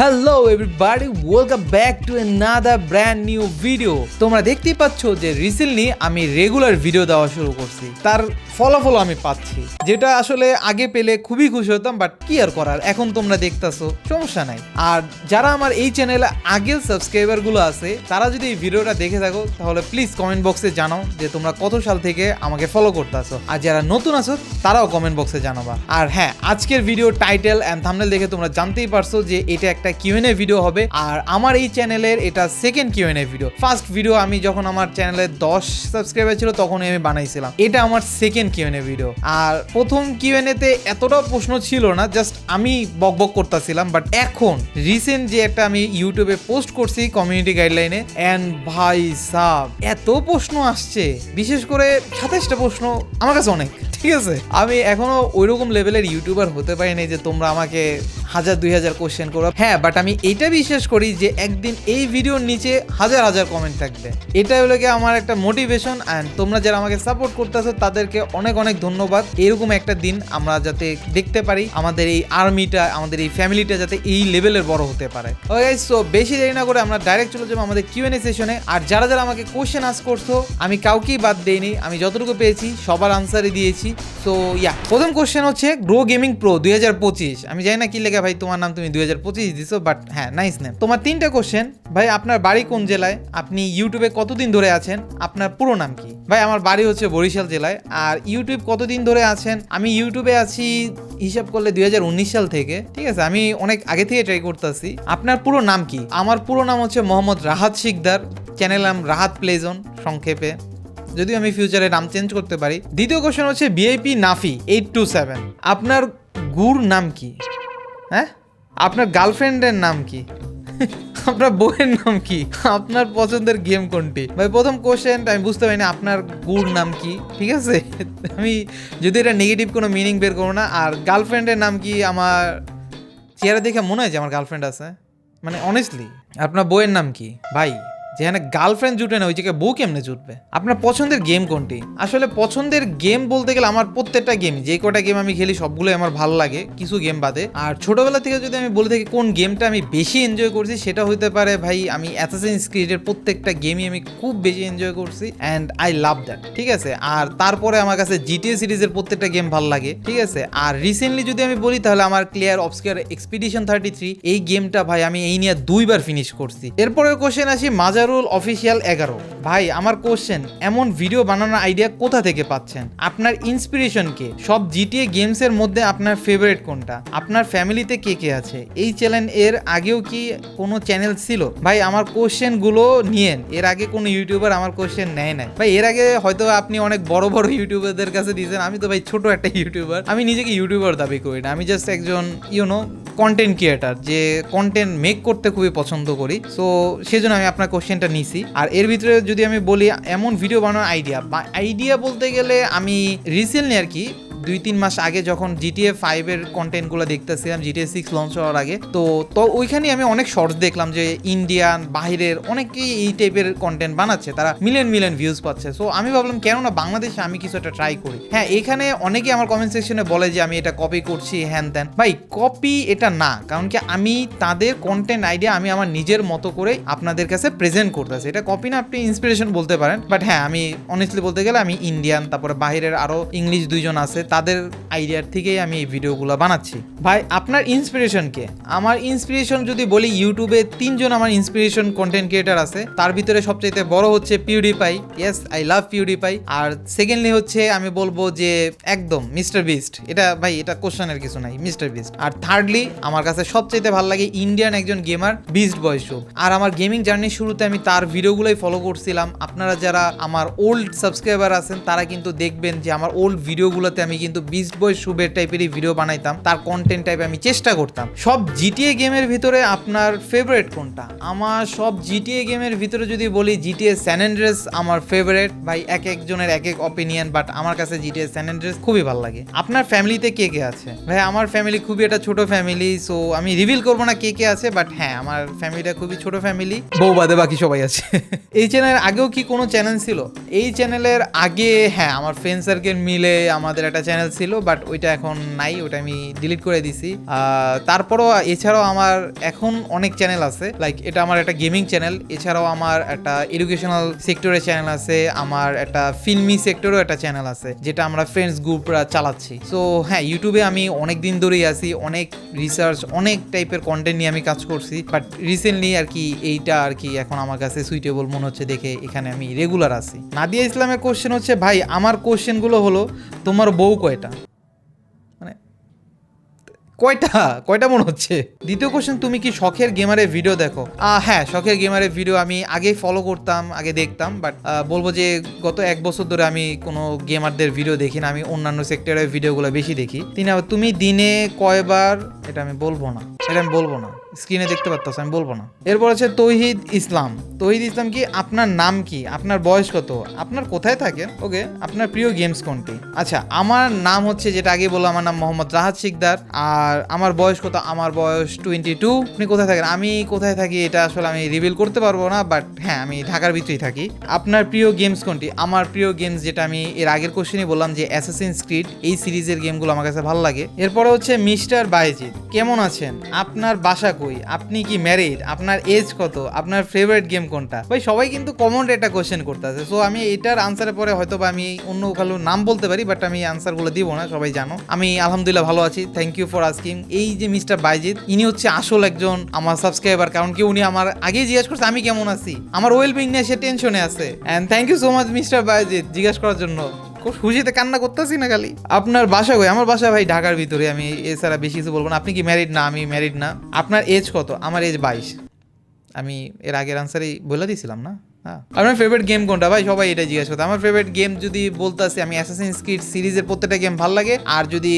Hello everybody welcome back to another brand new video তোমরা দেখতেই পাচ্ছ যে রিসেন্টলি আমি রেগুলার ভিডিও দেওয়া শুরু করছি। তার ফলাফল আমি পাচ্ছি। যেটা আসলে আগে পেলে খুবই খুশি হতাম বাট কি আর করার? এখন তোমরা দেখতাছো, সমস্যা নাই। আর যারা আমার এই চ্যানেলে আগের সাবস্ক্রাইবারগুলো আছে, তারা যদি এই ভিডিওটা দেখে থাকো, তাহলে প্লিজ কমেন্ট বক্সে জানাও যে তোমরা কত সাল থেকে আমাকে ফলো করতেছো। আর যারা নতুন আছো, তারাও কমেন্ট বক্সে জানাবা। আর হ্যাঁ আজকের ভিডিও টাইটেল অ্যান্ড থাম্বনেল দেখে তোমরা জানতেই পারছ যে এটা একটা কিউএনএ ভিডিও হবে। আর আমার এই চ্যানেলের এটা second Q and A video first video আমি যখন আমার চ্যানেলে দশ সাবস্ক্রাইবার ছিল, তখনই আমি বানাইছিলাম। এটা আমার সেকেন্ড কিউএনএ ভিডিও আর প্রথম কিউএনএ তে এতটাও প্রশ্ন ছিল না জাস্ট আমি বক বক করতেছিলাম। বাট এখন রিসেন্ট যে একটা আমি ইউটিউবে পোস্ট করছি কমিউনিটি গাইডলাইনে অ্যান্ড ভাই সাব, এত প্রশ্ন আসছে। বিশেষ করে সাতাশটা প্রশ্ন আমার কাছে অনেক, ঠিক আছে? আমি এখনও ওইরকম লেভেলের ইউটিউবার হতে পারিনি যে তোমরা আমাকে হাজার, দুই হাজার কোশ্চেন করব হ্যাঁ বাট আমি এটা বিশ্বাস করি যে একদিন এই ভিডিওর নিচে হাজার হাজার কমেন্ট থাকবে। এটা হলো আমার একটা মোটিভেশন অ্যান্ড তোমরা যারা আমাকে সাপোর্ট করতেছো, তাদেরকে অনেক অনেক ধন্যবাদ। এরকম একটা দিন আমরা যাতে দেখতে পারি, আমাদের এই আর্মিটা আমাদের এই ফ্যামিলিটা যাতে এই লেভেলের বড় হতে পারে। সো বেশি দেরি না করে আমরা ডাইরেক্ট চলে যাব আমাদের কিউএনএ সেশনে আর যারা যারা আমাকে কোশ্চেন আস করছ, আমি কাউকেই বাদ দেইনি, আমি যতটুকু পেয়েছি, সবার আনসারই দিয়েছি। সো ইয়া প্রথম কোশ্চেন হচ্ছে গ্রো গেমিং প্রো দুই হাজার পঁচিশ। আমি জানি না কি লেখা ভাই, তোমার নাম তুমি দুই হাজার পঁচিশ দিছো বাট হ্যাঁ নাইস নেম তোমার তিনটা কোশ্চেন ভাই, আপনার বাড়ি কোন জেলায়? আপনি ইউটিউবে কতদিন ধরে আছেন? আপনার পুরো নাম কি? ভাই, আমার বাড়ি হচ্ছে বরিশাল জেলায়, আর ইউটিউব কতদিন ধরে আছেন? আমি ইউটিউবে আছি, হিসাব করলে দুই সাল থেকে, ঠিক আছে? আমি অনেক আগে থেকে ট্রাই করতেছি। আপনার পুরো নাম কি? আমার পুরো নাম হচ্ছে মোহাম্মদ রাহাত শিকদার চ্যানেল নাম রাহাত প্লেজন সংক্ষেপে। যদিও আমি ফিউচারে নাম চেঞ্জ করতে পারি। দ্বিতীয় কোশ্চেন হচ্ছে VIP Nafi eight two seven আপনার গুর নাম কি? হ্যাঁ? আপনার গার্লফ্রেন্ডের নাম কি? আপনার বউয়ের নাম কি? আপনার পছন্দের গেম কোনটি? ভাই, প্রথম কোশ্চেনটা আমি বুঝতে পারিনি আপনার গুর নাম কি, ঠিক আছে? আমি, যদি এটা নেগেটিভ কোনো মিনিং বের করব না, আর গার্লফ্রেন্ডের নাম কি আমার চেহারা দেখে মনে হয় যে আমার গার্লফ্রেন্ড আছে? মানে অনেস্টলি আপনার বউয়ের নাম কি? ভাই যেখানে গার্লফ্রেন্ড জুটে না, ওই জায়গায় বউ কেমনে জুটবে? আপনার পছন্দের গেম কোনটি? আসলে পছন্দের গেম বলতে গেলে আমার প্রত্যেকটা গেম যে কটা গেম আমি খেলি, সবগুলোই আমার ভালো লাগে, কিছু গেম বাদে। আর ছোটবেলা থেকে যদি আমি বলে থাকি কোন গেমটা আমি বেশি এনজয় করছি, সেটা হইতে পারে ভাই, আমি অ্যাসাসিনস ক্রিডের প্রত্যেকটা গেমই আমি খুব বেশি এনজয় করছি অ্যান্ড আই লাভ দ্যাট ঠিক আছে? আর তারপরে আমার কাছে জিটিএ সিরিজের প্রত্যেকটা গেম ভালো লাগে, ঠিক আছে? আর রিসেন্টলি যদি আমি বলি, তাহলে আমার Clair Obscur Expedition thirty three এই গেমটা ভাই, আমি এই নিয়ে দুইবার ফিনিশ করছি। এরপরে কোশ্চেন আসি মাজারুল অফিসিয়াল এগারো। ভাই, আমার কোশ্চেন এমন ভিডিও বানানোর আইডিয়া কোথা থেকে পাচ্ছেন? আপনার ইন্সপিরেশন কে? সব জিটিএ গেমস এর মধ্যে আপনার ফেভারিট কোনটা? আপনার ফ্যামিলিতে কে কে আছে? এই চ্যানেল এর আগেও কি কোনো চ্যানেল ছিল? ভাই, আমার কোশ্চেনগুলো নিয়েন। এর আগে কোনো ইউটিউবার আমার কোশ্চেন নেয় নাই। ভাই, এর আগে হয়তো আপনি অনেক বড় বড় ইউটিউবারদের কাছে দিয়েছেন। আমি তো ভাই ছোট একটা ইউটিউবার আমি নিজেকে ইউটিউবার দাবি করি না। আমি জাস্ট একজন ইউনো কন্টেন্ট ক্রিয়েটার যে কন্টেন্ট মেক করতে খুবই পছন্দ করি। সো সেজন্য আমি আপনার কোশ্চেনটা নিছি। আর এর ভিতরে যদি আমি বলি, এমন ভিডিও বানানোর আইডিয়া বা আইডিয়া বলতে গেলে আমি রিসেন্টলি আর কি দুই তিন মাস আগে যখন জিটিএ ফাইভের কন্টেন্টগুলো দেখতেছিলাম জিটিএ সিক্স লঞ্চ হওয়ার আগে, তো তো ওইখানে আমি অনেক শর্টস দেখলাম যে ইন্ডিয়ান বাইরের অনেকেই এই টাইপের কন্টেন্ট বানাচ্ছে, তারা মিলিয়ন মিলিয়ন ভিউজ পাচ্ছে। সো আমি ভাবলাম কেন না বাংলাদেশে আমি কিছু একটা ট্রাই করি। হ্যাঁ এখানে অনেকে আমার কমেন্ট সেকশনে বলে যে, আমি এটা কপি করছি হ্যান ত্যান ভাই কপি এটা না, কারণ কি আমি তাদের কন্টেন্ট আইডিয়া আমি আমার নিজের মতো করে আপনাদের কাছে প্রেজেন্ট করতেছি। এটা কপি না, আপনি ইন্সপিরেশন বলতে পারেন। বাট হ্যাঁ আমি অনেস্টলি বলতে গেলে আমি ইন্ডিয়ান তারপরে বাইরের আরও ইংলিশ দুইজন আছে তাদের আইডিয়ার থেকেই আমি এই ভিডিওগুলো বানাচ্ছি। ভাই, আপনার ইন্সপিরেশন কে? আমার ইন্সপিরেশন যদি বলি ইউটিউবে তিনজন আমার ইন্সপিরেশন কন্টেন্ট ক্রিয়েটার আছে। তার ভিতরে সবচেয়ে বড় হচ্ছে PewDiePie yes I love PewDiePie R secondly হচ্ছে, আমি বলব যে একদম মিস্টার বিস্ট এটা ভাই, এটা কোশ্চেনের কিছু নাই মিস্টার বিস্ট আর থার্ডলি আমার কাছে সবচেয়ে ভালো লাগে ইন্ডিয়ান একজন গেমার বিস্ট বয় শুভ আর আমার গেমিং জার্নির শুরুতে আমি তার ভিডিওগুলোই ফলো করছিলাম। আপনারা যারা আমার ওল্ড সাবস্ক্রাইবার আছেন, তারা কিন্তু দেখবেন যে আমার ওল্ড ভিডিওগুলোতে আমি কিন্তু বিস্ট বয় শুভের টাইপেরই ভিডিও বানাইতাম। তার কন্টেন্ট টাইপ আমি চেষ্টা করতাম। সব জিটিএ গেমের ভিতরে আপনার ফেভারিট কোনটা? আমার সব জিটিএ গেমের ভিতরে যদি বলি জিটিএ স্যান অ্যান্ড্রেস আমার ফেভারিট ভাই এক একজনের এক এক অপিনিয়ন বাট আমার কাছে জিটিএ স্যান অ্যান্ড্রেস খুবই ভালো লাগে। আপনার ফ্যামিলিতে কে কে আছে? ভাই আমার ফ্যামিলি খুবই একটা ছোট ফ্যামিলি সো আমি রিভিল করব না কে কে আছে বাট হ্যাঁ আমার ফ্যামিলিটা খুবই ছোট ফ্যামিলি বউ বাদে বাকি সবাই আছে। এই চ্যানেলের আগেও কি কোনো চ্যানেল ছিল? এই চ্যানেলের আগে হ্যাঁ আমার ফ্রেন্ড সার্কেল মিলে আমাদের একটা চ্যানেল ছিল বাট ওইটা এখন নাই ওটা আমি ডিলিট করে দিছি। তারপরও এছাড়াও আমার এখন অনেক চ্যানেল আছে লাইক এটা আমার একটা গেমিং চ্যানেল এছাড়াও আমার একটা এডুকেশনাল সেক্টরের চ্যানেল আছে, আমার একটা ফিল্মি সেক্টরও একটা চ্যানেল আছে, যেটা আমরা ফ্রেন্ডস গ্রুপরা চালাচ্ছি। সো হ্যাঁ ইউটিউবে আমি অনেক দিন ধরেই আছি, অনেক রিসার্চ অনেক টাইপের কন্টেন্ট নিয়ে আমি কাজ করছি বাট রিসেন্টলি আর কি এইটা আর কি এখন আমার কাছে সুইটেবল মনে হচ্ছে দেখে এখানে আমি রেগুলার আছি। নাদিয়া ইসলামের কোশ্চেন হচ্ছে, ভাই, আমার কোশ্চেনগুলো হলো, তোমার বউ কয়টা মানে কয়টা কয়টা মনে হচ্ছে? দ্বিতীয় কোশ্চেন তুমি কি শখের গেমারের ভিডিও দেখো? হ্যাঁ শখের গেমারের ভিডিও আমি আগে ফলো করতাম, আগে দেখতাম বাট বলব যে গত এক বছর ধরে আমি কোনো গেমারদের ভিডিও দেখি না, আমি অন্যান্য সেক্টরের ভিডিওগুলো বেশি দেখি। তিনি, তুমি দিনে কয়বার এটা আমি বলব না। এটা আমি বলব না। স্ক্রিনে দেখতে পারতাস আমি বলব না। এরপর আছে তৌহিদ ইসলাম। তৌহিদ ইসলাম কি? আপনার নাম কি? আপনার বয়স কত? আপনার কোথায় থাকেন ওকে, আপনার প্রিয় গেমস কোনটি? আচ্ছা আমার নাম হচ্ছে, যেটা আগে বললাম, আমার নাম মোহাম্মদ রাহাত শিকদার। আর আমার বয়স কত? আমার বয়স টোয়েন্টি টু আপনি কোথায় থাকেন? আমি কোথায় থাকি? এটা আসলে আমি রিভিল করতে পারব না বাট হ্যাঁ আমি ঢাকার ভিতরেই থাকি। আপনার প্রিয় গেমস কোনটি? আমার প্রিয় গেমস যেটা আমি এর আগের কোশ্চেনই বললাম যে অ্যাসাসিন স্ক্রিড এই সিরিজের গেমগুলো আমার কাছে ভালো লাগে। এরপরে হচ্ছে মিস্টার বাইজিৎ কেমন আছেন? আপনার বাসা কই? আপনি কি ম্যারিড আপনার এজ কত? আপনার ফেভারিট গেম কোনটা? ভাই, সবাই কিন্তু কমন একটা কোশ্চেন করতেছে। সো আমি এটার আনসারের পরে হয়তো বা আমি অন্য কালো নাম বলতে পারি বাট আমি আনসারগুলো দিব না, সবাই জানো। আমি আলহামদুলিল্লাহ ভালো আছি। থ্যাংক ইউ ফর আস্কিং এই যে মিস্টার বাইজিৎ ইনি হচ্ছে আসল একজন আমার সাবস্ক্রাইবার কারণ কি উনি আমার আগেই জিজ্ঞেস করছে, আমি কেমন আছি? আমার ওয়েলবিং নিয়ে সে টেনশনে আছে। And thank you so much mister Baijit জিজ্ঞেস করার জন্য। খুশিতে কান্না করতেছি না খালি। আপনার বাসা কই? আমার বাসা ভাই ঢাকার ভিতরে, আমি এছাড়া বেশি কিছু বলব না। আপনি কি ম্যারিড না, আমি ম্যারিড না। আপনার এজ কত? আমার এজ বাইশ। আমি এর আগের আনসারেই বলে দিয়েছিলাম না? হ্যাঁ। আপনার ফেভারিট গেম কোনটা? ভাই, সবাই এটা জিজ্ঞাসা করতে। আমার ফেভারিট গেম যদি বলতে আসি আমি অ্যাসাসিন স্কিড সিরিজের প্রত্যেকটা গেম ভালো লাগে। আর যদি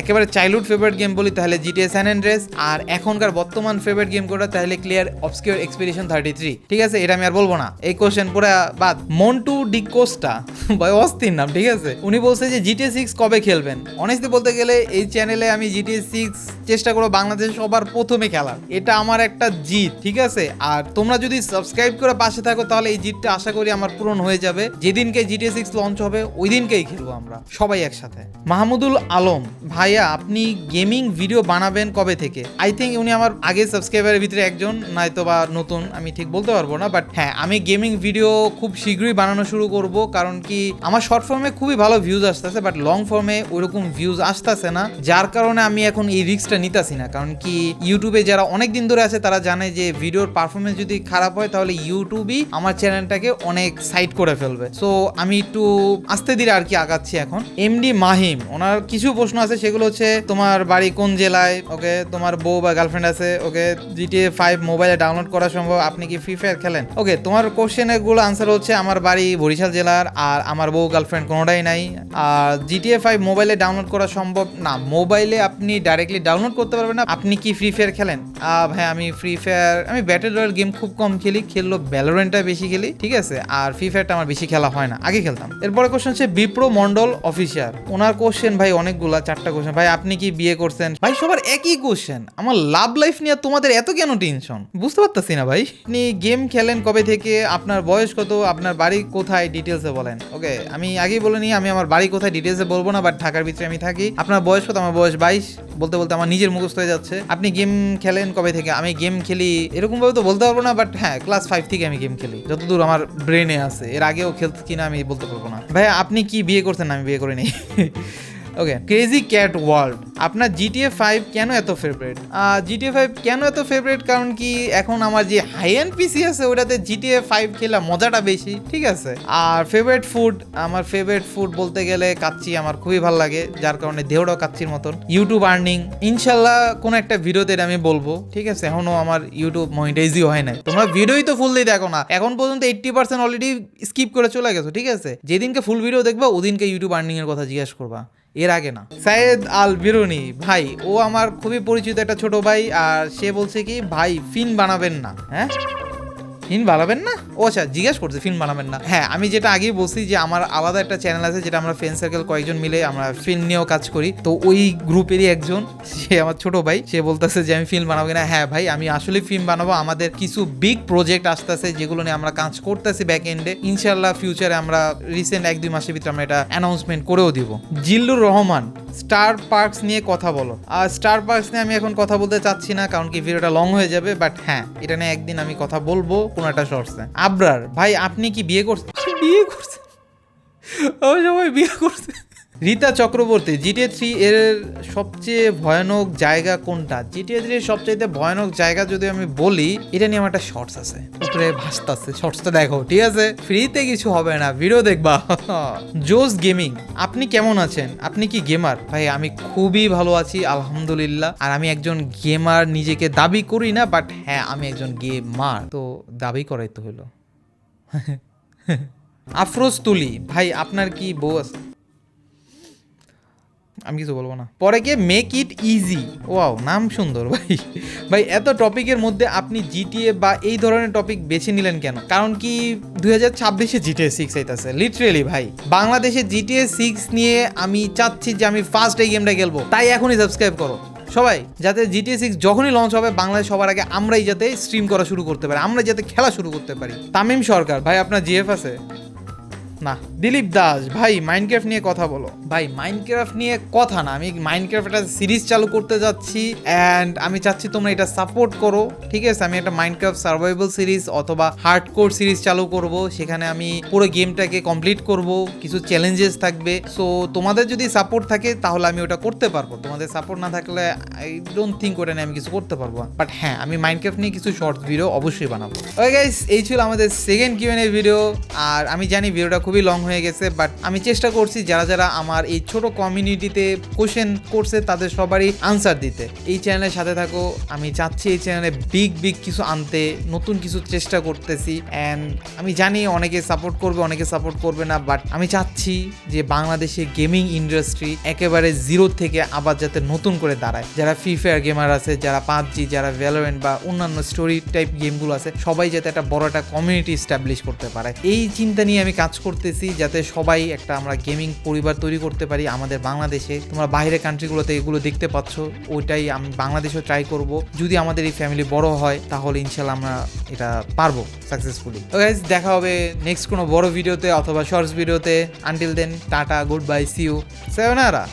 একেবারে চাইল্ডহুড ফেভারিট গেম বলি, তাহলে জিটিএস স্যান অ্যান্ড্রেস আর এখনকার বর্তমান ফেভারিট গেম কোনটা? তাহলে Clair Obscur Expedition thirty three ঠিক আছে? এটা আমি আর বলব না। এই কোশ্চেন পুরো বাদ। মন্টু ডিকোস্টা ভাই, অস্থির নাম, ঠিক আছে? উনি বলছে যে জিটিএ সিক্স কবে খেলবেন? অনেস্টলি বলতে গেলে এই চ্যানেলে আমি জিটিএ সিক্স চেষ্টা করব বাংলাদেশ সবার প্রথমে খেলার। এটা আমার একটা জিত, ঠিক আছে? আর তোমরা যদি সাবস্ক্রাইব করে পাশে থাকো, তাহলে এই জিতটা আশা করি আমার পূরণ হয়ে যাবে। যেদিনকে জিটিএ সিক্স লঞ্চ হবে ওই দিনকেই খেলব আমরা, সবাই একসাথে। মাহমুদুল আলম, ভাইয়া, আপনি গেমিং ভিডিও বানাবেন কবে থেকে? আই থিঙ্ক উনি আমার আগে সাবস্ক্রাইবারের ভিতরে একজন, নয়তো বা নতুন, আমি ঠিক বলতে পারব না বাট হ্যাঁ আমি গেমিং ভিডিও খুব শীঘ্রই বানানো শুরু করব, কারণ কি আমার শর্ট ফর্মে খুবই ভালো ভিউজ আসতেছে বাট লং ফর্মে ওরকম ভিউজ আসতেছে না, যার কারণে আমি এখন এই রিস্কটা নিতেছি না। কারণ কি ইউটিউবে যারা অনেক দিন ধরে আছে, তারা জানে যে ভিডিওর পারফরমেন্স যদি খারাপ হয়, তাহলে ইউটিউবই আমার চ্যানেলটাকে অনেক সাইড করে ফেলবে। সো আমি একটু আস্তে ধীরে আর কি আগাচ্ছি এখন। এমডি মাহিম, ওনার কিছু প্রশ্ন আছে, সেগুলো হচ্ছে, তোমার বাড়ি কোন জেলায়? ওকে, তোমার বউ বা গার্লফ্রেন্ড আছে? ওকে জিটিএ ফাইভ মোবাইলে ডাউনলোড করা সম্ভব? আপনি কি ফ্রি ফায়ার খেলেন? ওকে, তোমার কোশ্চেনেরগুলো আনসার হচ্ছে, আমার বাড়ি বরিশাল জেলার, আর আমার বউ গার্লফ্রেন্ড কোনোটাই নাই। আর জিটিএ ফাইভ মোবাইলে ডাউনলোড করা সম্ভব না। মোবাইলে আপনি ডাইরেক্টলি ডাউনলোড করতে পারবেন না। আপনি কি ফ্রি ফায়ার খেলেন? হ্যাঁ আমি ফ্রি ফায়ার আমি ব্যাটেল রয়্যাল গেম খুব কম খেলি খেললো ভ্যালোরেন্টটা বেশি খেলি, ঠিক আছে? আর ফ্রি ফায়ারটা আমার বেশি খেলা হয় না। আগে খেলতাম। এরপরে কোশ্চেন হচ্ছে বিপ্রো মন্ডল অফিসার ওনার কোশ্চেন ভাই, অনেকগুলা, চারটা কোশ্চেন ভাই, আপনি কি বিয়ে করছেন? ভাই, সবার একই কোশ্চেন আমার লাভ লাইফ নিয়ে তোমাদের এত কেন টেনশন বুঝতে পারতেছি না, ভাই। আপনি গেম খেলেন কবে থেকে? আপনার বয়স কত? আপনার বাড়ি কোথায়? ডিটেলসে বলেন। ওকে, আমি আগেই বলে নিই, আমি আমার বাড়ি কোথায় ডিটেলসে বলব না বাট ঢাকার ভিতরে আমি থাকি। আপনার বয়স কত? আমার বয়স বাইশ। বলতে বলতে আমার নিজের মুখস্থ হয়ে যাচ্ছে। আপনি গেম খেলেন কবে থেকে? আমি গেম খেলি এরকম ভাবে তো বলতে পারব না বাট হ্যাঁ ক্লাস ফাইভ থেকে আমি গেম খেলি। যতদূর আমার ব্রেনে আছে, এর আগেও খেলতে কিনা আমি বলতে পারব না। ভাই আপনি কি বিয়ে করছেন আমি বিয়ে করিনি। ওকে ক্রেজি ক্যাট ওয়ার্ল্ড আপনার জিটিএ ফাইভ কেন এত ফেভারিট জিটিএ ফাইভ কেন এত ফেভারিট কারণ কি এখন আমার যে হাই এন্ড পিসি আছে ওটাতে জিটিএ ফাইভ খেলা মজাটা বেশি ঠিক আছে? আর ফেভারিট ফুড আমার ফেভারিট ফুড বলতে গেলে কাচ্চি আমার খুবই ভালো লাগে যার কারণে দেহটাও কাচ্চির মতন। ইউটিউব আর্নিং ইনশাল্লাহ কোনো একটা ভিডিওতে আমি বলব ঠিক আছে? এখনও আমার ইউটিউব মনিটাইজই হয় নাই। তোমরা ভিডিওই তো ফুল দিয়ে দেখো না। এখন পর্যন্ত এইট্টি পার্সেন্ট অলরেডি স্কিপ করে চলে গেছো ঠিক আছে? যেদিনকে ফুল ভিডিও দেখবা ওদিনকে ইউটিউব আর্নিং এর কথা জিজ্ঞাসা করবা। এর আগে না। সায়েদ আল বিরুনি ভাই, ও আমার খুবই পরিচিত একটা ছোট ভাই, আর সে বলছে কি, ভাই, ফিন বানাবেন না। হ্যাঁ? ফিল্ম বানাবেন না? ও আচ্ছা জিজ্ঞেস করছে, ফিল্ম বানাবেন না। হ্যাঁ আমি যেটা আগেই বলছি যে আমার আলাদা একটা চ্যানেল আছে যেটা আমরা ফ্রেন্ড সার্কেল কয়েকজন মিলে আমরা ফিল্ম নিয়েও কাজ করি। তো ওই গ্রুপেরই একজন, সে আমার ছোট ভাই, সে বলতেছে যে আমি ফিল্ম বানাবো কিনা। হ্যাঁ ভাই, আমি আসলে ফিল্ম বানাবো। আমাদের কিছু বিগ প্রজেক্ট আসতেছে যেগুলো নিয়ে আমরা কাজ করতেছি ব্যাক এন্ডে ইনশাল্লাহ ফিউচারে আমরা রিসেন্ট এক দুই মাসের ভিতরে আমরা এটা অ্যানাউন্সমেন্ট করেও দিব। জিল্লুর রহমান স্টার পার্কস নিয়ে কথা বলো। আর স্টার পার্কস নিয়ে আমি এখন কথা বলতে চাচ্ছি না, কারণ কি ভিডিওটা লং হয়ে যাবে বাট হ্যাঁ এটা নিয়ে একদিন আমি কথা বলব কোনো একটা শর্টসে আবরার, ভাই, আপনি কি বিয়ে করছেন? বিয়ে করছেন? সবাই বিয়ে করছে। রীতা চক্রবর্তী জিটিএ থ্রি এর সবচেয়ে ভয়ানক জায়গা কোনটা? জিটিএ থ্রি এর সবচেয়ে ভয়ানক জায়গা যদি আমি বলি, এটা নিয়ে আমার একটা শর্টস আছে। উপরে ভাসতাছে শর্টসটা দেখো, ঠিক আছে? ফ্রিতে কিছু হবে না ভিডিও দেখবা। জোস গেমিং আপনি কেমন আছেন? আপনি কি গেমার ভাই, আমি খুবই ভালো আছি, আলহামদুলিল্লাহ। আর আমি একজন গেমার নিজেকে দাবি করি না বাট হ্যাঁ আমি একজন গেমার তো দাবি করাই তো হলো। আফরোজ তুলি, ভাই, আপনার কি বউ আছে? আমি কিছু বলব না। পরে গিয়ে মেক ইট ইজি ওয়াও নাম সুন্দর ভাই। ভাই, এত টপিকের মধ্যে আপনি জিটিএ বা এই ধরনের টপিক বেছে নিলেন কেন? কারণ কি দুই হাজার ছাব্বিশে জিটিএ সিক্স আইতাছে লিটারেলি ভাই। বাংলাদেশে জিটিএ সিক্স নিয়ে আমি চাচ্ছি যে আমি ফার্স্ট এই গেমটা খেলব। তাই এখনই সাবস্ক্রাইব করো। সবাই, যাতে জিটিএ সিক্স যখনই লঞ্চ হবে, বাংলাদেশ সবার আগে আমরাই যাতে স্ট্রিম করা শুরু করতে পারি আমরা যাতে খেলা শুরু করতে পারি। তামিম সরকার, ভাই, আপনার জিএফ আছে? না। দিলীপ দাস, ভাই মাইনক্রাফট নিয়ে কথা বলো। ভাই মাইনক্রাফট নিয়ে কথা না, আমি মাইনক্রাফট একটা সিরিজ চালু করতে যাচ্ছি অ্যান্ড আমি চাচ্ছি তোমরা এটা সাপোর্ট করো, ঠিক আছে? আমি একটা মাইনক্রাফট সার্ভাইভাল সিরিজ অথবা হার্ড কোর সিরিজ চালু করব, সেখানে আমি পুরো গেমটাকে কমপ্লিট করব, কিছু চ্যালেঞ্জেস থাকবে। সো তোমাদের যদি সাপোর্ট থাকে, তাহলে আমি ওটা করতে পারব। তোমাদের সাপোর্ট না থাকলে আই ডোন্ট থিঙ্ক ওটা নিয়ে আমি কিছু করতে পারব। বাট হ্যাঁ আমি মাইনক্রাফট নিয়ে কিছু শর্টস ভিডিও অবশ্যই বানাবো। ওকে গাইস এই ছিল আমাদের সেকেন্ড কিউএনএ ভিডিও আর আমি জানি ভিডিওটা খুবই লং হয়ে গেছে বাট আমি চেষ্টা করছি যারা যারা আমার এই ছোট কমিউনিটিতে কোশ্চেন করছে তাদের সবারই আনসার দিতে। এই চ্যানেলের সাথে থাকো, আমি চাচ্ছি এই চ্যানেলে বিগ বিগ কিছু আনতে, নতুন কিছু চেষ্টা করতেছি অ্যান্ড আমি জানি অনেকে সাপোর্ট করবে, অনেকে সাপোর্ট করবে না বাট আমি চাচ্ছি যে বাংলাদেশে গেমিং ইন্ডাস্ট্রি একেবারে জিরো থেকে আবার যাতে নতুন করে দাঁড়ায়। যারা ফ্রি ফায়ার গেমার আছে, যারা পাবজি, যারা ভ্যালোরেন্ট বা অন্যান্য স্টোরি টাইপ গেমগুলো আছে, সবাই যাতে একটা বড় একটা কমিউনিটি স্টাবলিশ করতে পারে। এই চিন্তা নিয়ে আমি কাজ করতেছি যাতে সবাই একটা আমরা গেমিং পরিবার তৈরি করতে পারি আমাদের বাংলাদেশে। তোমরা বাইরের কান্ট্রিগুলোতে এগুলো দেখতে পাচ্ছ, ওইটাই আমি বাংলাদেশেও ট্রাই করব। যদি আমাদের এই ফ্যামিলি বড় হয়, তাহলে ইনশাল্লাহ আমরা এটা পারব সাকসেসফুলি তো গাইজ দেখা হবে নেক্সট কোনো বড় ভিডিওতে অথবা শর্টস ভিডিওতে until then tata good bye see you সেভেনারা